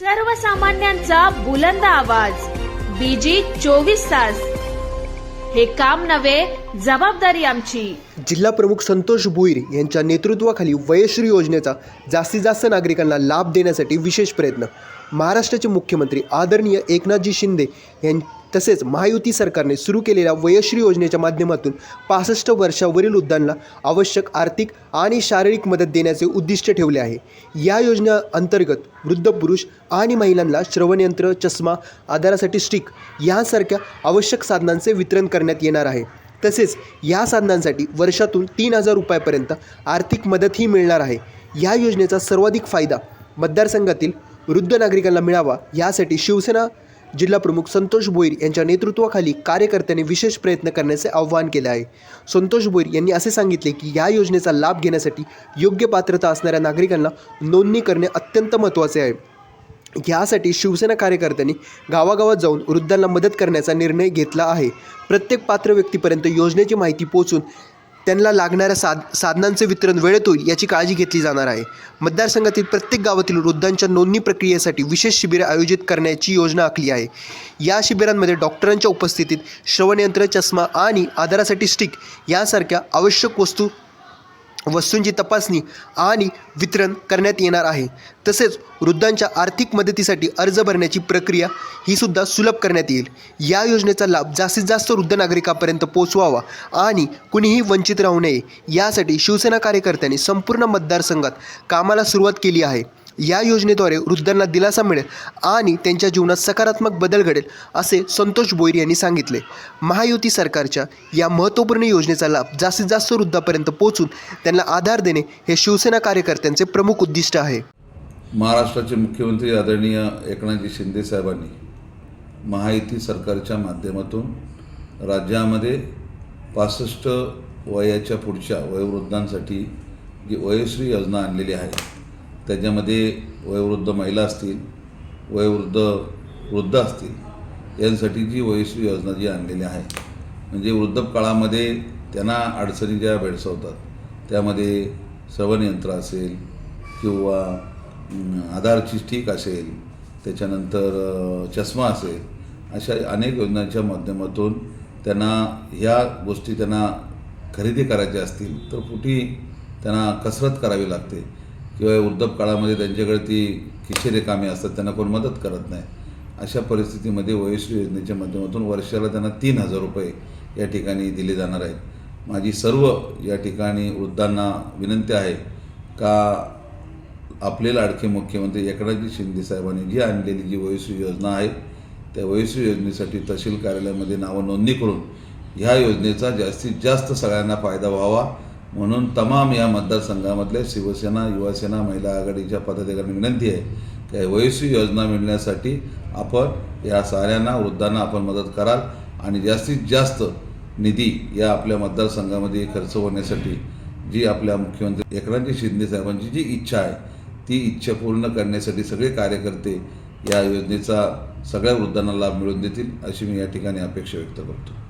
सर्वसामान्यांचा बुलंद आवाज. बीजी चोवीस तास. हे काम नव्हे जबाबदारी आमची. जिल्हा प्रमुख संतोष भोईर यांच्या नेतृत्वाखाली वयश्री योजनेचा जास्तीत जास्त नागरिकांना लाभ देण्यासाठी विशेष प्रयत्न. महाराष्ट्राचे मुख्यमंत्री आदरणीय एकनाथजी शिंदे यां तसेच महायुती सरकारने सुरू केलेल्या वयश्री योजनेच्या माध्यमातून पासष्ट वर्षावरील वृद्धांना आवश्यक आर्थिक आणि शारीरिक मदत देण्याचे उद्दिष्ट ठेवले आहे. या योजनेअंतर्गत वृद्ध पुरुष आणि महिलांना श्रवणयंत्र चष्मा आधारासाठी स्टिक यांसारख्या आवश्यक साधनांचे वितरण करण्यात येणार आहे. तसेच या साधनांसाठी वर्षातून तीन हजार रुपयापर्यंत आर्थिक मदतही मिळणार आहे. या योजनेचा सर्वाधिक फायदा मतदारसंघातील वृद्ध नागरिकांना मिळावा यासाठी शिवसेना जिल्हाप्रमुख संतोष भोईर यांच्या नेतृत्वाखाली कार्यकर्त्यांनी विशेष प्रयत्न करण्याचे आवाहन केले आहे. संतोष भोईर यांनी असे सांगितले की या योजनेचा लाभ घेण्यासाठी योग्य पात्रता असणाऱ्या नागरिकांना नोंदणी करणे अत्यंत महत्त्वाचे आहे. यासाठी शिवसेना कार्यकर्त्यांनी गावागावात जाऊन वृद्धांना मदत करण्याचा निर्णय घेतला आहे. प्रत्येक पात्र व्यक्तीपर्यंत योजनेची माहिती पोहोचून त्यांना लागणाऱ्या साध साधनांचे वितरण वेळेत होईल याची काळजी घेतली जाणार आहे. मतदारसंघातील प्रत्येक गावातील वृद्धांच्या नोंदणी प्रक्रियेसाठी विशेष शिबिरे आयोजित करण्याची योजना आखली आहे. या शिबिरांमध्ये डॉक्टरांच्या उपस्थितीत श्रवणयंत्र चष्मा आणि आधारासाठी स्टिक यासारख्या आवश्यक वस्तू वस्तूंची तपासणी आणि वितरण करण्यात येणार आहे. तसेच वृद्धांच्या आर्थिक मदतीसाठी अर्ज भरण्याची प्रक्रिया ही सुद्धा सुलभ करण्यात येईल. या योजनेचा लाभ जास्तीत जास्त वृद्ध नागरिकांपर्यंत पोहोचवावा आणि कुणीही वंचित राहू नये. यासाठी शिवसेना कार्यकर्त्यांनी संपूर्ण मतदारसंघात कामाला सुरुवात केली आहे. या योजनेद्वारे वृद्धांना दिलासा मिळेल आणि त्यांच्या जीवनात सकारात्मक बदल घडेल असे संतोष भोईर यांनी सांगितले. महायुती सरकारच्या या महत्त्वपूर्ण योजनेचा लाभ जास्तीत जास्त वृद्धापर्यंत पोहोचून त्यांना आधार देणे हे शिवसेना कार्यकर्त्यांचे प्रमुख उद्दिष्ट आहे. महाराष्ट्राचे मुख्यमंत्री आदरणीय एकनाथजी शिंदे साहेबांनी महायुती सरकारच्या माध्यमातून राज्यामध्ये पासष्ट वयाच्या पुढच्या वयोवृद्धांसाठी जी वयश्री योजना आणलेली आहे त्याच्यामध्ये वयोवृद्ध महिला असतील वयोवृद्ध वृद्ध असतील यांसाठी जी वयस्वी योजना जी आणलेली आहे म्हणजे वृद्धकाळामध्ये त्यांना अडचणी ज्या भेडसावतात. त्यामध्ये श्रवणयंत्र असेल किंवा आधारची ठीक असेल त्याच्यानंतर चष्मा असेल अशा अनेक योजनांच्या माध्यमातून त्यांना ह्या गोष्टी त्यांना खरेदी करायच्या असतील तर कुठे त्यांना कसरत करावी लागते. किंवा वृद्धप काळामध्ये त्यांच्याकडे ती खिशेरे कामे असतात त्यांना कोण मदत करत नाही. अशा परिस्थितीमध्ये वयश्री योजनेच्या माध्यमातून वर्षाला त्यांना तीन हजार रुपये या ठिकाणी दिले जाणार आहेत. माझी सर्व या ठिकाणी वृद्धांना विनंती आहे का आपले लाडके मुख्यमंत्री एकनाथजी शिंदे साहेबांनी जी आणलेली जी वयश्री योजना आहे त्या वयश्री योजनेसाठी तहसील कार्यालयामध्ये नावं नोंदणी करून ह्या योजनेचा जास्तीत जास्त सगळ्यांना फायदा व्हावा. म्हणून तमाम या मतदारसंघामधल्या शिवसेना युवासेना महिला आघाडीच्या पदाधिकाऱ्यांनी विनंती आहे की वयस्वी योजना मिळण्यासाठी आपण या साऱ्यांना वृद्धांना आपण मदत कराल आणि जास्तीत जास्त निधी या आपल्या मतदारसंघामध्ये खर्च होण्यासाठी जी आपल्या मुख्यमंत्री एकनाथजी शिंदे साहेबांची जी इच्छा आहे ती इच्छा पूर्ण करण्यासाठी सगळे कार्यकर्ते या योजनेचा सगळ्या वृद्धांना लाभ मिळवून देतील अशी मी या ठिकाणी अपेक्षा व्यक्त करतो.